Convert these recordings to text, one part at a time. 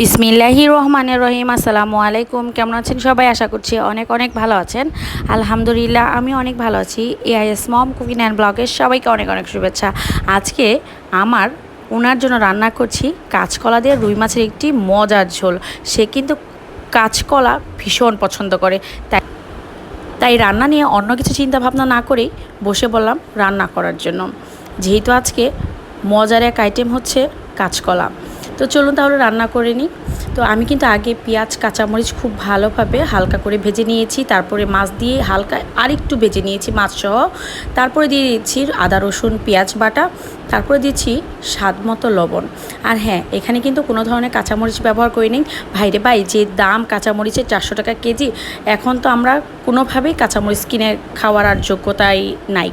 বিসমিল্লাহি রহমানের রহিম, আসসালামু আলাইকুম। কেমন আছেন সবাই? আশা করছি অনেক অনেক ভালো আছেন। আলহামদুলিল্লাহ আমি অনেক ভালো আছি। এআইএস মম কুকিং অ্যান্ড ব্লগের সবাইকে অনেক অনেক শুভেচ্ছা। আজকে আমার ওনার জন্য রান্না করছি কাঁচকলা দিয়ে রুই মাছের একটি মজার ঝোল। সে কিন্তু কাঁচকলা ভীষণ পছন্দ করে। তাই তাই রান্না নিয়ে অন্য কিছু চিন্তা ভাবনা না করেই বসে বললাম রান্না করার জন্য। যেহেতু আজকে মজার এক আইটেম হচ্ছে কাঁচকলা। তো চলুন তাহলে রান্না করে নিই। তো আমি কিন্তু আগে পেঁয়াজ, কাঁচামরিচ খুব ভালোভাবে হালকা করে ভেজে নিয়েছি। তারপরে মাছ দিয়ে হালকা আরেকটু ভেজে নিয়েছি মাছ সহ তারপরে দিয়ে দিচ্ছি আদা, রসুন, পেঁয়াজ বাটা। তারপরে দিচ্ছি স্বাদ মতো লবণ। আর হ্যাঁ এখানে কিন্তু কোনো ধরনের কাঁচামরিচ ব্যবহার করি নিই। ভাইরে ভাই, যে দাম কাঁচামরিচের চারশো টাকা কেজি, এখন তো আমরা কোনোভাবেই কাঁচামরিচ কিনে খাওয়ার আর যোগ্যতাই নাই।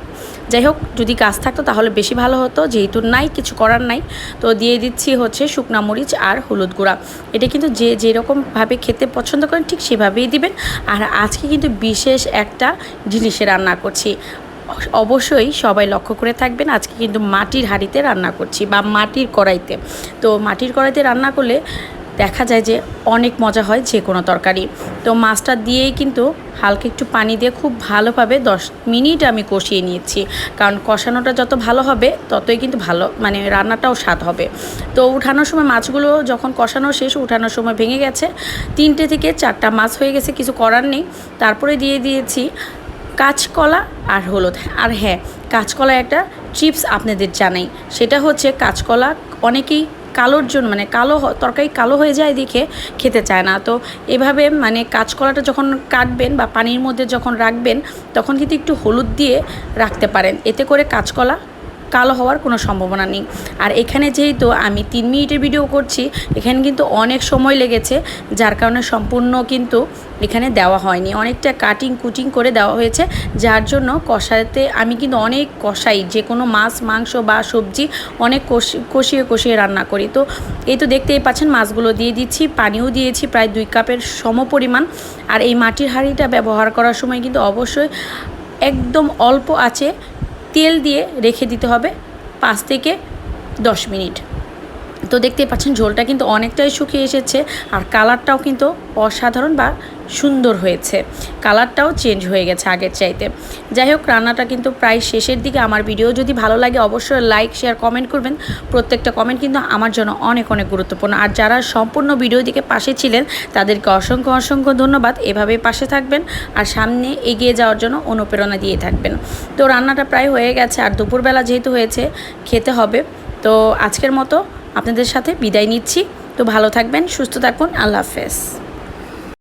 যাই হোক, যদি গাছ থাকতো তাহলে বেশি ভালো হতো, যেহেতু নাই, কিছু করার নাই। তো দিয়ে দিচ্ছি হচ্ছে শুকনা মরিচ আর হলুদ গুঁড়া। এটা কিন্তু যে যেরকমভাবে খেতে পছন্দ করেন, ঠিক সেভাবেই দিবেন। আর আজকে কিন্তু বিশেষ একটা জিনিসে রান্না করছি। অবশ্যই সবাই লক্ষ্য করে থাকবেন, আজকে কিন্তু মাটির হাঁড়িতে রান্না করছি বা মাটির কড়াইতে। তো মাটির কড়াইতে রান্না করলে দেখা যায় যে অনেক মজা হয় যে কোনো তরকারি। তো মাছটা দিয়েই কিন্তু হালকা একটু পানি দিয়ে খুব ভালোভাবে দশ মিনিট আমি কষিয়ে নিয়েছি। কারণ কষানোটা যত ভালো হবে, ততই কিন্তু ভালো মানে রান্নাটাও স্বাদ হবে। তো উঠানোর সময় মাছগুলো যখন কষানো শেষ, উঠানোর সময় ভেঙে গেছে, তিনটে থেকে চারটা মাছ হয়ে গেছে, কিছু করার নেই। তারপরে দিয়ে দিয়েছি কাঁচকলা আর হলুদ। আর হ্যাঁ কাঁচকলা একটা চিপস আপনাদের জানাই। সেটা হচ্ছে কাঁচকলা অনেকেই কালোর জন্য মানে কালো তরকারি কালো হয়ে যায় দেখে খেতে চায় না। তো এভাবে মানে কাঁচকলাটা যখন কাটবেন বা পানির মধ্যে যখন রাখবেন, তখন কিন্তু একটু হলুদ দিয়ে রাখতে পারেন। এতে করে কাঁচকলা কালো হওয়ার কোনো সম্ভাবনা নেই। আর এখানে যেহেতু আমি তিন মিনিটের ভিডিও করছি, এখানে কিন্তু অনেক সময় লেগেছে, যার কারণে সম্পূর্ণ কিন্তু এখানে দেওয়া হয়নি। অনেকটা কাটিং কুটিং করে দেওয়া হয়েছে, যার জন্য কষাতে আমি কিন্তু অনেক কষাই, যে কোনো মাছ, মাংস বা সবজি অনেক কষিয়ে কষিয়ে রান্না করি। তো এই তো দেখতেই পাচ্ছেন, মাছগুলো দিয়ে দিচ্ছি, পানিও দিয়েছি প্রায় দুই কাপের সম পরিমাণ। আর এই মাটির হাঁড়িটা ব্যবহার করার সময় কিন্তু অবশ্যই একদম অল্প আছে তেল দিয়ে রেখে দিতে হবে পাঁচ থেকে দশ মিনিট। তো দেখতেই পাচ্ছেন, ঝোলটা কিন্তু অনেকটাই শুকিয়ে এসেছে আর কালারটাও কিন্তু অসাধারণ বা সুন্দর হয়েছে। কালারটাও চেঞ্জ হয়ে গেছে আগের চাইতে। যাই হোক, রান্নাটা কিন্তু প্রায় শেষের দিকে। আমার ভিডিও যদি ভালো লাগে, অবশ্যই লাইক, শেয়ার, কমেন্ট করবেন। প্রত্যেকটা কমেন্ট কিন্তু আমার জন্য অনেক অনেক গুরুত্বপূর্ণ। আর যারা সম্পূর্ণ ভিডিও দিকে পাশে ছিলেন, তাদেরকে অসংখ্য অসংখ্য ধন্যবাদ। এভাবেই পাশে থাকবেন আর সামনে এগিয়ে যাওয়ার জন্য অনুপ্রেরণা দিয়ে থাকবেন। তো রান্নাটা প্রায় হয়ে গেছে আর দুপুরবেলা যেহেতু হয়েছে, খেতে হবে। তো আজকের মতো আপনাদের সাথে বিদায় নিচ্ছি। তো ভালো থাকবেন সুস্থ থাকুন আল্লাহ হাফেজ।